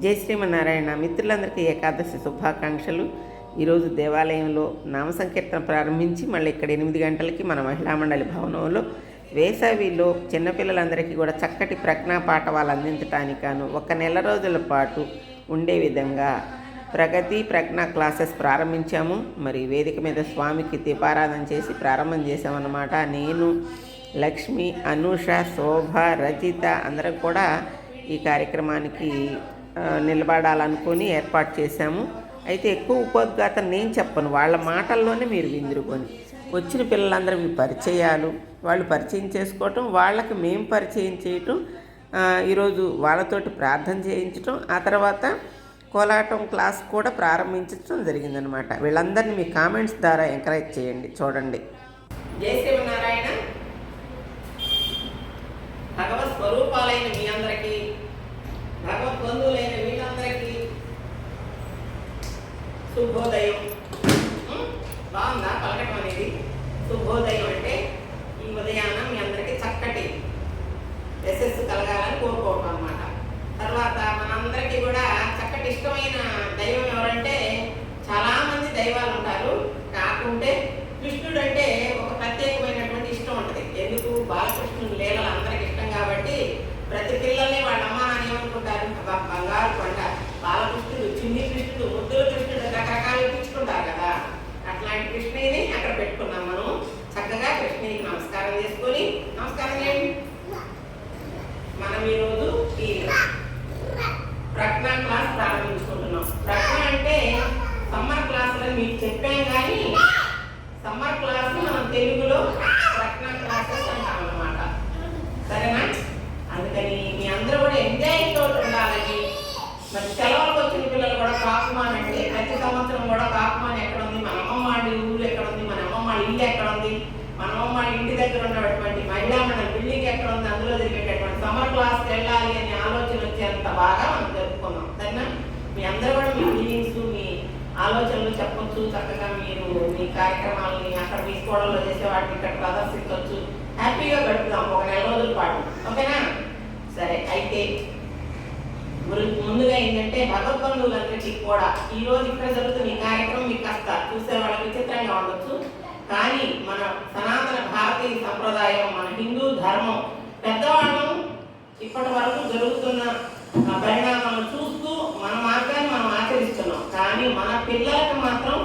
జై శ్రీమన్నారాయణ. మిత్రులందరికీ ఏకాదశి శుభాకాంక్షలు. ఈరోజు దేవాలయంలో నామ సంకీర్తన ప్రారంభించి మళ్ళీ ఇక్కడ ఎనిమిది గంటలకి మన మహిళా మండలి భవనంలో వేసవిలో చిన్నపిల్లలందరికీ కూడా చక్కటి ప్రజ్ఞా పాఠవాలు అందించడానికాను ఒక నెల రోజుల పాటు ఉండే విధంగా ప్రగతి ప్రజ్ఞా క్లాసెస్ ప్రారంభించాము. మరి వేదిక మీద స్వామికి దీపారాధన చేసి ప్రారంభం చేసామన్నమాట నేను లక్ష్మి అనూష శోభ రజిత అందరం కూడా ఈ కార్యక్రమానికి నిలబడాలనుకొని ఏర్పాటు చేశాము. అయితే ఎక్కువ ఉపోద్ఘాత నేను చెప్పను. వాళ్ళ మాటల్లోనే మీరు విందురుకొని. వచ్చిన పిల్లలందరూ మీ పరిచయాలు వాళ్ళు పరిచయం చేసుకోవటం వాళ్ళకి మేము పరిచయం చేయటం ఈరోజు వాళ్ళతోటి ప్రార్థన చేయించటం ఆ తర్వాత కోలాటం క్లాస్ కూడా ప్రారంభించడం జరిగిందనమాట. వీళ్ళందరినీ మీ కామెంట్స్ ద్వారా ఎంకరేజ్ చేయండి చూడండి. జై భగవత్ స్వరూపాలైన మీ అందరికీ భగవత్ బంధువులైన వీళ్ళందరికీ శుభోదయం. బాగుందా పలకటం అనేది? శుభోదయం అంటే ఈ ఉదయాన మీ అందరికీ చక్కటి యశస్సు కలగాలని కోరుకోవటం అనమాట తర్వాత మనందరికీ కూడా చక్కటి ఇష్టమైన దైవం ఎవరంటే చాలామంది దైవాలు ఉంటారు. కాకుంటే కృష్ణుడు అంటే ఒక ప్రత్యేకమైనటువంటి ఇష్టం ఉంటుంది. ఎందుకు? బాలకృష్ణుడు లీలలు అందరికి ఇష్టం కాబట్టి ప్రతి పిల్లల్ని వాళ్ళమ్మ చూస్తారు బంగారు కొండ. బాలకృష్ణుడు చిన్ని కృష్ణుడు ముద్దుల కృష్ణుడు రకరకాలు ఇప్పించుకుంటారు కదా. అట్లాంటి కృష్ణుని అక్కడ పెట్టుకున్నాం మనం. చక్కగా కృష్ణునికి నమస్కారం చేసుకొని నమస్కారం చేయండి. మనం ఈరోజు ఈ ప్రజ్ఞ క్లాస్ ప్రారంభించుకుంటున్నాం. ప్రజ్ఞ అంటే సమ్మర్ క్లాసులు మీకు చెప్పాం కానీ సమ్మర్ క్లాస్ మనం తెలుగులో ప్రజ్ఞ క్లాసెస్ అంటాం అన్నమాట. సరేనా అందుకని మీ అందరూ కూడా ఎంజాయ్ తోటి ఉండాలని మరి సెలవులకు వచ్చిన పిల్లలు కూడా కాకుమాన్ అంటే ప్రతి సంవత్సరం కూడా తాపమాన ఎక్కడ ఉంది మన అమ్మమ్మ వాళ్ళ ఊరు ఎక్కడ ఉంది మన అమ్మమ్మ వాళ్ళ ఇల్లు ఎక్కడ ఉంది మన అమ్మమ్మ వాళ్ళ ఇంటి దగ్గర ఉన్నటువంటి మహిళా మన బిల్డింగ్ ఎక్కడ ఉంది అందులో జరిగేటటువంటి సమ్మర్ క్లాస్ వెళ్ళాలి అనే ఆలోచన వచ్చేంత బాగా మనం జరుపుకున్నాం. సరేనా? మీ అందరూ కూడా మీ ఫీలింగ్స్ మీ ఆలోచనలు చెప్పొచ్చు. చక్కగా మీరు మీ కార్యక్రమాలని అక్కడ మీ స్కూళ్ళలో చేసే వాటిని ఇక్కడ ప్రదర్శించవచ్చు హ్యాపీగా గడుపుదాం ఒక నెల రోజుల పాటు. ఓకేనా? సరే అయితే గురించి ముందుగా ఏంటంటే భగవద్బంధువులందరికీ కూడా ఈ రోజు ఇక్కడ జరుగుతున్న ఈ కార్యక్రమం మీకు కాస్త చూసే వాళ్ళకి విచిత్రంగా ఉండొచ్చు. కానీ మన సనాతన భారతీయ సంప్రదాయం మన హిందూ ధర్మం పెద్దవాళ్ళం ఇప్పటి వరకు జరుగుతున్న పరిణామాలను చూస్తూ మన మార్గాన్ని మనం ఆచరిస్తున్నాం. కానీ మన పిల్లలకు మాత్రం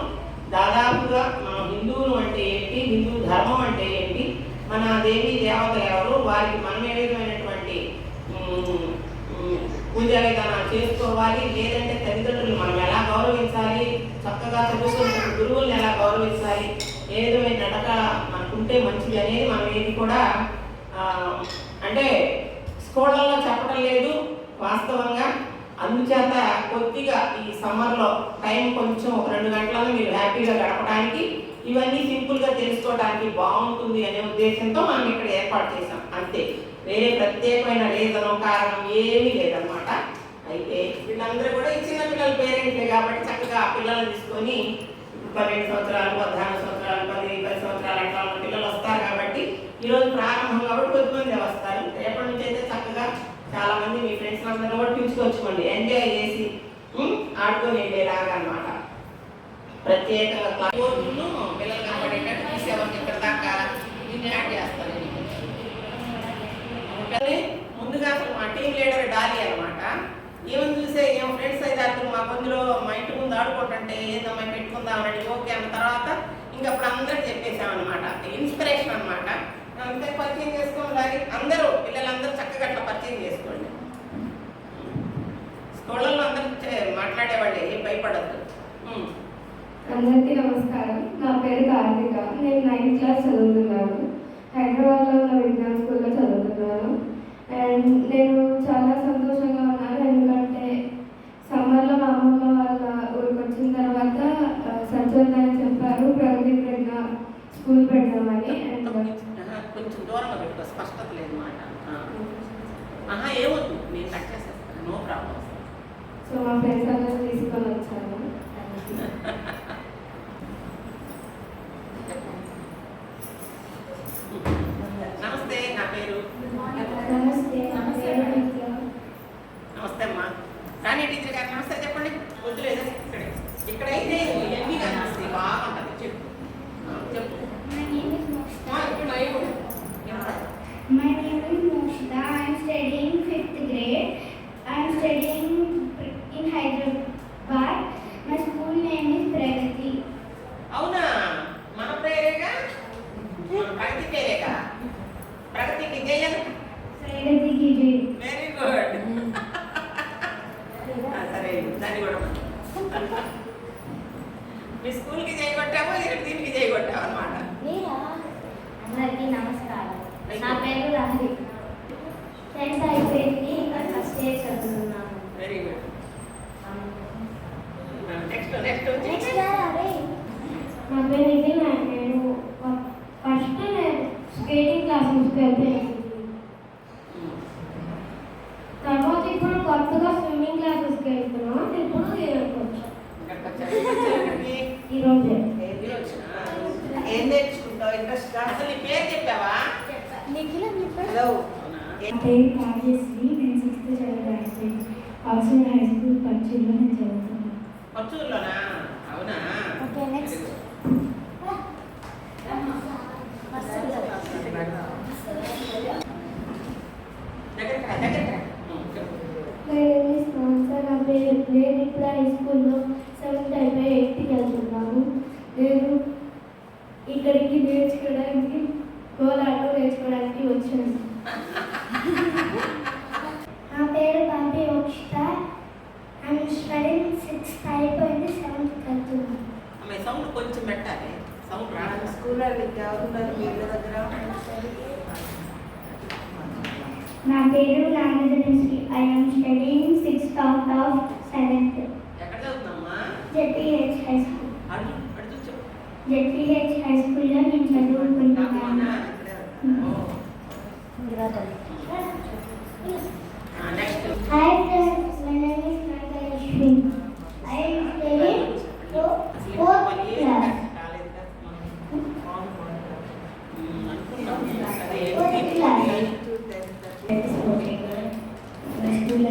దాదాపుగా మన హిందువులు అంటే ఏంటి? హిందూ ధర్మం అంటే ఏంటి? మన దేవి దేవతలు ఎవరు? వారికి మనం ఏ పూజలు పూజా చేసుకోవాలి. లేదంటే తల్లిదండ్రులు మనం ఎలా గౌరవించాలి? చక్కగా చదువుకున్న గురువుల్ని ఎలా గౌరవించాలి? ఏదో నడక మనకుంటే మంచిది అనేది మనం ఏది కూడా అంటే స్కూళ్ళల్లో చెప్పడం లేదు వాస్తవంగా. అందుచేత కొద్దిగా ఈ సమ్మర్లో టైం కొంచెం ఒక రెండు గంటలను మీరు హ్యాపీగా గడపడానికి ఇవన్నీ సింపుల్గా తెలుసుకోవడానికి బాగుంటుంది అనే ఉద్దేశంతో మనం ఇక్కడ ఏర్పాటు చేసాం అంతే. వేరే ప్రత్యేకమైన రీజను కారణం ఏమీ లేదనమాట అయితే వీళ్ళందరూ కూడా ఈ చిన్న పిల్లల పేరెంట్లే కాబట్టి చక్కగా ఆ పిల్లల్ని తీసుకొని పన్నెండు సంవత్సరాలు పద్నాలుగు సంవత్సరాలు పది పది సంవత్సరాలు అట్లా ఉన్న పిల్లలు వస్తారు కాబట్టి ఈరోజు ప్రారంభం కాబట్టి కొద్దిమంది వస్తారు. రేపటి నుంచి అయితే చక్కగా చాలా మంది మీ ఫ్రెండ్స్ అందరూ కూడా పిలుచుకొచ్చుకోండి. ఎంజాయ్ చేసి ఆడుకొని వెళ్ళేలాగా అనమాట ప్రత్యేకంగా క్లా- పిల్లలు ఇక్కడ దాకా దీన్ని యాడ్ ముందుగా అసలు మా టీం లీడర్ డాలి అనమాట ఏమని చూసే ఏం ఫ్రెండ్స్ అయితే అతను మా మందిలో మా ఇంటి ముందు ఆడుకుంటుంటే ఏదమ్మా పెట్టుకుందాం అని ఓకే అన్న తర్వాత ఇంకా అప్పుడు అందరికి చెప్పేసామన్నమాట ఇన్స్పిరేషన్ అనమాట అంతే పరిచయం చేసుకోవాలి అందరూ పిల్లలందరూ చక్కగా అట్లా పరిచయం చేసుకోండి. స్కూళ్ళల్లో అందరూ మాట్లాడేవాళ్ళే ఏం భయపడద్దు. అందరికీ నమస్కారం. నా పేరు కార్తిక. నేను నైన్త్ క్లాస్ చదువుతున్నాను. హైదరాబాద్లో ఉన్న విజ్ఞాన్ స్కూల్లో చదువుతున్నాను. అండ్ నేను చాలా సంతోషంగా ఉన్నాను. ఎందుకంటే సమ్మర్లో మా అమ్మమ్మ వాళ్ళ ఊరికి వచ్చిన తర్వాత ఆ, చెప్పారు ప్రగతి ప్రజ్ఞ స్కూల్ పెడదామని అండ్ కొంచెం దూరంగా స్పష్టత లేదు మాట ఆహా ఏమొద్దు నేను కట్ చేసేస్తాను నో ప్రాబ్లం సో మా ఫ్రెండ్స్ అందరూ తీసుకొని వచ్చాను నమస్తే నా పేరు నమస్తే నా పేరు నిత్య. నమస్తే అమ్మా రాణి టీచర్ గారు నమస్తే చెప్పండి వద్దులేదు ఇక్కడ ఇక్కడైతే ఇవన్నీ కనిపిస్తాయి. బాగుంటుంది చెప్పు ఆ, చెప్పు My name is Mokshita. ఆ, ఇప్పుడు అవి కూడా. My name is Mokshita. I am studying fifth grade. I am studying in Hyderabad. My school name is Pragati. అవునా మన పేరేగా మన ప్రగతి పేరేగా ప్రగతికి జయం Pragati Giri. వెరీ గుడ్ సరే దాన్ని కూడా మీ స్కూల్కి చేయగొట్టాము ఇక్కడ దీనికి చేయగొట్టాము అనమాట అందరికీ నమస్కారం నా పేరు లహరి ఫ్రెండ్స్ అయిపోయింది ఇంకా ఫస్ట్ ఇయర్ చదువుతున్నాను very good next next next అరే నా పేరు ఇది నేను ఫస్ట్ నేను స్కేటింగ్ క్లాసెస్కి వెళ్తాను తర్వాత ఇప్పుడు కొత్తగా స్విమ్మింగ్ క్లాసెస్కి వెళ్తున్నాను ఇప్పుడు ఇక్కడికి వచ్చాను. ఈరోజే ఏం నేర్చుకుంటావు ఇంట్రెస్ట్ అసలు నీ పేరు చెప్పావా నిఖిల హలో నా పేరు కావ్యశ్రీ నేను సిక్స్త్ చదివాను ఆక్సిజన్ హై స్కూల్ పచ్చిలో నేను చదువుతున్నాను పచ్చూరులోనా అవునా? ఓకే నెక్స్ట్ దగ్గరికి రా, దగ్గరికి రా. ఉం, చెప్పు. నేను స్పాన్సర్ నా పేరు నేను ఇప్పుడు హై స్కూల్లో సెవెంత్ అయిపోయి ఎయిత్కి వెళ్తున్నాను నేను ఇక్కడికి నేర్చుకోవడానికి గోలాటం నేర్చుకోవడానికి వచ్చాను నా పేరు Bobby Mokshitha I'm studying sixth అయిపోయింది సెవెంత్ వెళ్తున్నాను అమ్మాయి సౌండ్ కొంచెం పెట్టాలి సౌండ్ రావాలి స్కూల్ ఎవరున్నారు మీ ఇళ్ళ దగ్గర? నా పేరు Nagadhanushri I'm studying sixth out of seventh ఎక్కడ చదువుతున్నామ్మా ZPH high school ZPH high స్కూల్లో నేను చదువుకుంటున్నాను.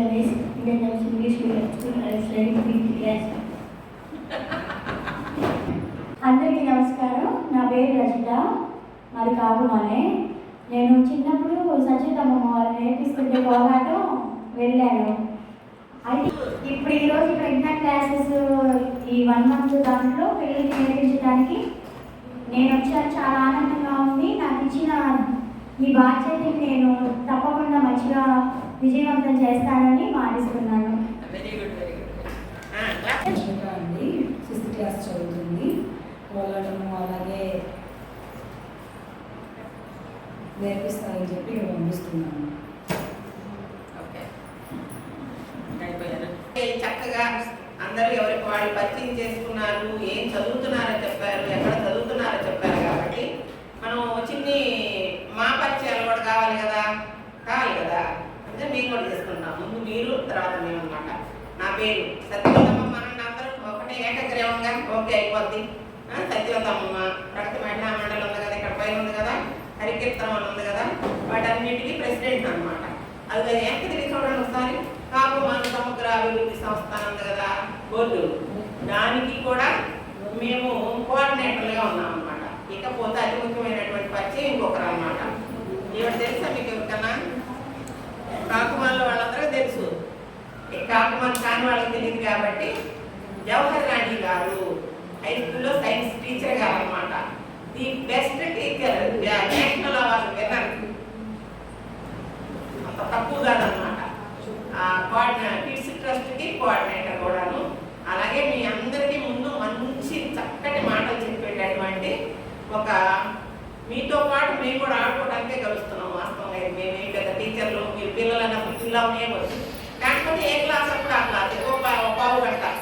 My school is English Medium School. I study fifth class. అందరికీ నమస్కారం. నా పేరు రజిత. మరి కాకుమానే నేను. చిన్నప్పుడు సచితమ్మ వాళ్ళు నేర్పిస్తుంటే పోరాటం వెళ్ళాను. అయితే ఇప్పుడు ఈరోజు ప్రెగ్నెంట్ క్లాసెస్ ఈ వన్ మంత్ దాంట్లో పిల్లలకి నేర్పించడానికి నేను వచ్చాను. చాలా ఆనందంగా ఉంది. నాకు ఇచ్చిన ఈ బాధ్యతని నేను తప్పకుండా మంచిగా విజయవంతం చేస్తానని మాటిస్తున్నాను. Very good very good Rashmika అండి సిక్స్త్ క్లాస్ చదువుతుంది. కోలాటము అలాగే నేర్పిస్తారని చెప్పి పంపిస్తున్నాను. ఓకే. అయిపోయారు? చక్కగా అందరూ ఎవరికి వాళ్ళు పరిచయం చేసుకున్నారు ఏం చదువుతున్నారో చెప్పారు ఎక్కడ చదువుతున్నారో చెప్పారు కాబట్టి మనం చిన్ని మా పరిచయాలు కూడా కావాలి కదా కావాలి కదా అంటే మేము కూడా తీసుకుంటాం ముందు మీరు తర్వాత మేము అనమాట నా పేరు సత్యవతమ్మ అనండి అందరూ ఒకటే ఏకగ్రీవంగా? ఓకే అయిపోద్ది. ఆ, సత్యవతమ్మ ప్రగతి మహిళా మండలి ఉంది కదా ఇక్కడ పైన ఉంది కదా హరికీర్తనం అని ఉంది కదా వాటన్నిటికీ ప్రెసిడెంట్ అన్నమాట. అది వెనక్కి తిరిగి చూడండి ఒకసారి. కాపు మన సమగ్ర అభివృద్ధి సంస్థ ఉంది కదా బోర్డు. దానికి కూడా మేము కోఆర్డినేటర్లుగా ఉన్నాం అనమాట ఇకపోతే అతి ముఖ్యమైనటువంటి పరిచయం ఇంకొకరు అన్నమాట. ఇవి తెలుసా మీకు ఎవరికన్నా? కాకుమాల వాళ్ళందరూ తెలుసు. ఈ కాని వాళ్ళకి తెలియదు కాబట్టి జవహర్ రాణి గారు హై స్కూల్లో సైన్స్ టీచర్ గారు అనమాట the best teacher national award winner అంత తక్కువ కాదనమాట కోఆర్డినేటర్ కిడ్స్ ట్రస్ట్కి కోఆర్డినేటర్ కూడాను. అలాగే మీ అందరికీ ముందు మంచి చక్కటి మాటలు చెప్పేటటువంటి ఒక మీతో పాటు మేము కూడా ఆడుకోవడానికే కలుస్తున్నాం వాస్తవంగా เราเนี่ยเหมือนการคนเองเราสำหรับหลานถือว่าเบาเบาแบบตัด